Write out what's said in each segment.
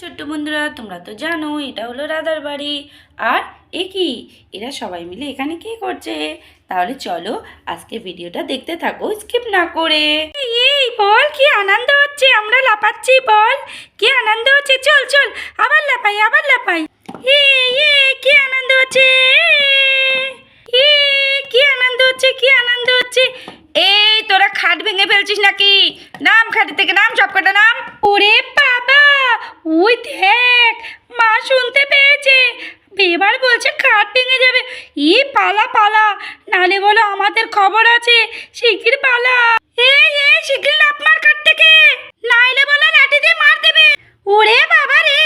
ছোট্ট বন্ধুরা, তোমরা তো জানো, এটা হলো রাধার বাড়ি। আর এ কি? এরা সবাই মিলে এখানে কি করছে? তাহলে চলো আজকে ভিডিওটা দেখতে থাকো স্কিপ না করে। এই বল, কি আনন্দ হচ্ছে? আমরা লাপাচ্ছি বল। কি আনন্দ হচ্ছে? চল চল, আবার লাপাই আবার লাপাই কি আনন্দ হচ্ছে? কি আনন্দ হচ্ছে? কি আনন্দ হচ্ছে? এই, তোরা খাট ভেঙে ফেলছিস নাকি? নাম খাট থেকে নাম সব কটা নাম। ওরে ওই দেখ, মা শুনতে পেয়েছে। এবার বলছে খাট ভেঙে যাবে। ই পালা পালা। নালে বলো আমাদের খবর আছে, শিগগির পালা। এই এই, শিগগির মার খাট থেকে। নাইলে বলো লাঠি দিয়ে মার দেবে। ওরে বাবা রে।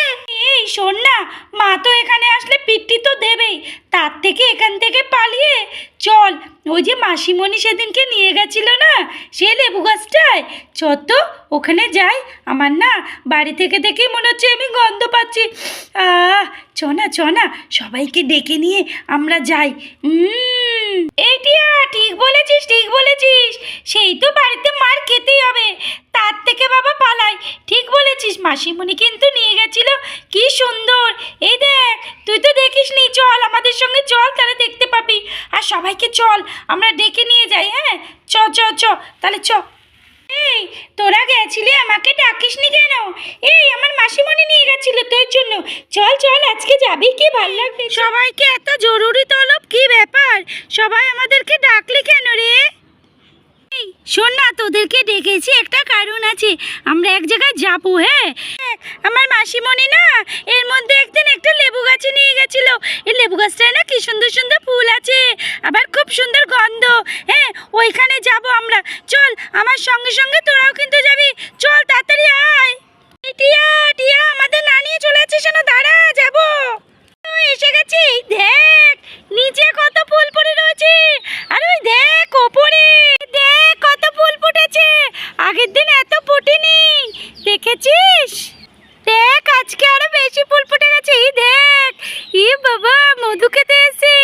এই, শোন না, মা তো এখানে আসলে পিট্টি তো দেবেই। তার থেকে এখান থেকে পালিয়ে চল। ওই যে মাসিমণি সেদিনকে নিয়ে গেছিল না, সে লেবু গাছটায় চ তো ওখানে যাই। আমার না বাড়ি থেকে দেখেই মনে হচ্ছে আমি গন্ধ পাচ্ছি। চ না চ না সবাইকে ডেকে নিয়ে আমরা যাই। উম, এই টিয়া ঠিক বলেছিস ঠিক বলেছিস। সেই তো বাড়িতে মার খেতেই হবে। তার থেকে বাবা পালাই। ঠিক বলেছিস মাসিমণি কিন্তু নিয়ে গেছিল। কি সুন্দর। এই দেখ তুই তো দেখিস নি চল আমাদের সঙ্গে চল তাহলে দেখতে পাবি। আর সবাইকে চল আমরা ডেকে নিয়ে যাই হ্যাঁ? চ চ চ তাহলে চ। এই, তোরা গেছিলি? আমাকে ডাকিসনি কেন? এই, আমার মাসিমণি নিয়ে গেছিল তোর জন্য। চল চল, আজকে যাবি? কি ভালো লাগবে? সবাইকে এত জরুরি তলব? কি ব্যাপার? সবাই আমাদেরকে ডাকলি কেন রে? শোন না, তোদেরকে ডেকেছি একটা কারণ আছে। আমরা এক জায়গায় যাব হ্যাঁ? আমার মাসিমণি না, এর মধ্যে একদিন একটা লেবু গাছে নিয়ে গেছিল। এই লেবু গাছটায় না কি সুন্দর সুন্দর ফুল আছে, আবার খুব সুন্দর গন্ধ। হ্যাঁ ওইখানে যাব আমরা। চল, আমার সঙ্গে সঙ্গে তোরাও কিন্তু যাবি। চল, তাড়াতাড়ি আয়। টিয়া টিয়া, আমাদের না নিয়ে চলে যাচ্ছিস না দাঁড়া যাব ও, এসে গেছি দেখ নিচে কত ফুল পড়ে রয়েছে আর ওই দেখ ওপরে দেখ কত ফুল ফুটেছে আগের দিন এত ফুটেনি দেখেছিস দেখ আজকে আরও বেশি ফুল ফুটে গেছে এই দেখ ই মধু এসে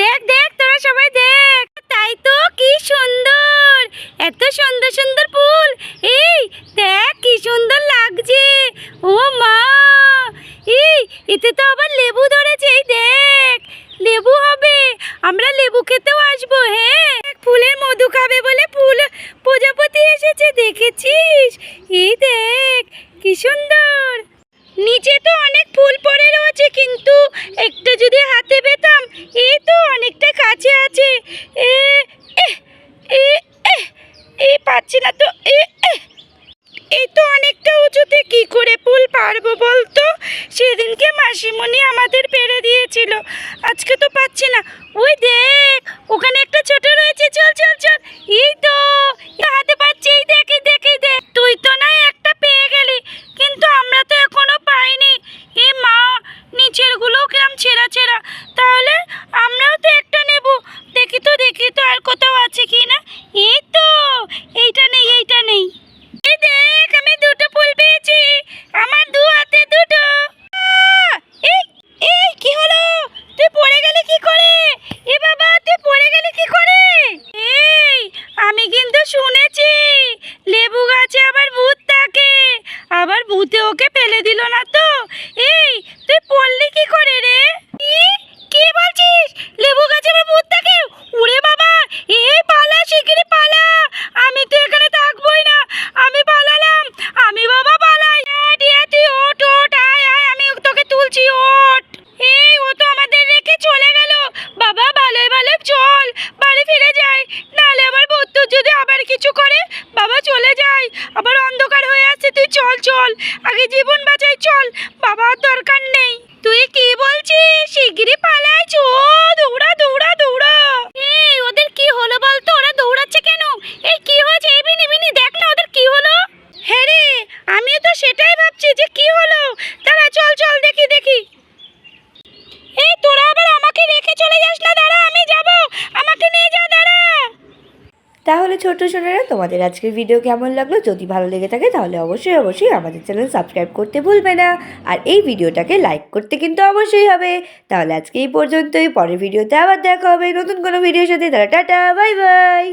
দেখ দেখ, তোরা সবাই দেখ। তাই তো কি সুন্দর, এত সুন্দর সুন্দর ফুল। এই, দেখ, কি সুন্দর লাগছে। ও মা, এই, এতে তো আবার লেবু ধরেছে, এই দেখ। লেবু হবে, আমরা লেবু খেতেও আসব হ্যাঁ। ফুলের মধু খাবে বলে ফুল প্রজাপতি এসেছে, দেখেছিস? এই দেখ, কি সুন্দর। নিচে তো অনেক ফুল পড়ে রয়েছে, কিন্তু যদি পেতাম এই তো অনেকটা কাছে আছে। এ এ পাচ্ছি না তো এ। এই তো অনেকটা উঁচুতে কি করে পুল পারব বলতো? সেদিনকে মাসিমণি আমাদের পেরে দিয়েছিল। আজকে তো পাচ্ছি না। ওই দেখ ওখানে একটা ছোট রয়েছে চল চল চল এই তো এই হাতে পাচ্ছি এই দেখ এই দেখ এই দেখ তুই তো না একটা পেয়ে গেলি কিন্তু আমরা তো এখনও পাইনি এ মা নিচেরগুলো কিরম ছেঁড়া ছেঁড়া তাহলে আমরাও তো একটা নেব দেখি তো দেখি তো আর কোথাও আছে কি না এই তো এইটা নেই এইটা নেই এই দেখ আমি দুটো ফুল পেয়েছি আমার দু হাতে দুটো আহ! এই এই কি হলো তুই পড়ে গেলি কি করে এ বাবা তুই পড়ে গেলি কি করে এই আমি কিন্তু শুনেছি লেবু গাছে আবার ভূত থাকে আবার ভূতে ওকে ফেলে দিল না তো এই তুই পড়লি কি করে রে কি? কি বলছিস লেবু গাছে আবার ভূত থাকে উড়ে বাবা এই পালা শিগগিরই পালা আমি তো এখানে থাকবোই না আমি পালালাম আমি বাবা পালাই হ্যাঁ, টিয়া তুই ওঠ ওঠ আয় আয় আমি তোকে তুলছি ওঠ এই ও তো আমাদের রেখে চলে গেল বাবা ভালোই ভালো চল বাড়ি ফিরে যাই নাহলে আবার বন্ধু যদি আবার কিছু করে? বাবা চলে যায়। আবার অন্ধকার হয়ে আছে। তুই চল চল। আগে জীবন বাঁচাই, চল। বাবা, আর দরকার নেই। তুই কি বলছিস? শিগগিরই পালাই। চো, দৌড়া দৌড়া দৌড়া। ওদের কি হলো বলতো? ওরা দৌড়াচ্ছে কেন? এই, কি হয়েছে? এই, বিনি বিনি, দেখ না ওদের কি হলো। হ্যাঁ রে, আমিও তো সেটাই ভাবছি যে কি হলো দাঁড়া চল চল দেখি দেখি এই তোরা আবার আমাকে রেখে চলে যাস না দাঁড়া আমি যাব আমাকে নিয়ে যা দাঁড়া তাহলে ছোট সোনারা তোমাদের আজকের ভিডিও কেমন লাগল? যদি ভালো লেগে থাকে তাহলে অবশ্যই অবশ্যই আমাদের চ্যানেল সাবস্ক্রাইব করতে ভুলবে না। আর এই ভিডিওটাকে লাইক করতে কিন্তু অবশ্যই হবে। তাহলে আজকে এই পর্যন্তই। পরের ভিডিওতে আবার দেখা হবে নতুন কোনো ভিডিওর সাথে। তারা টাটা বাই বাই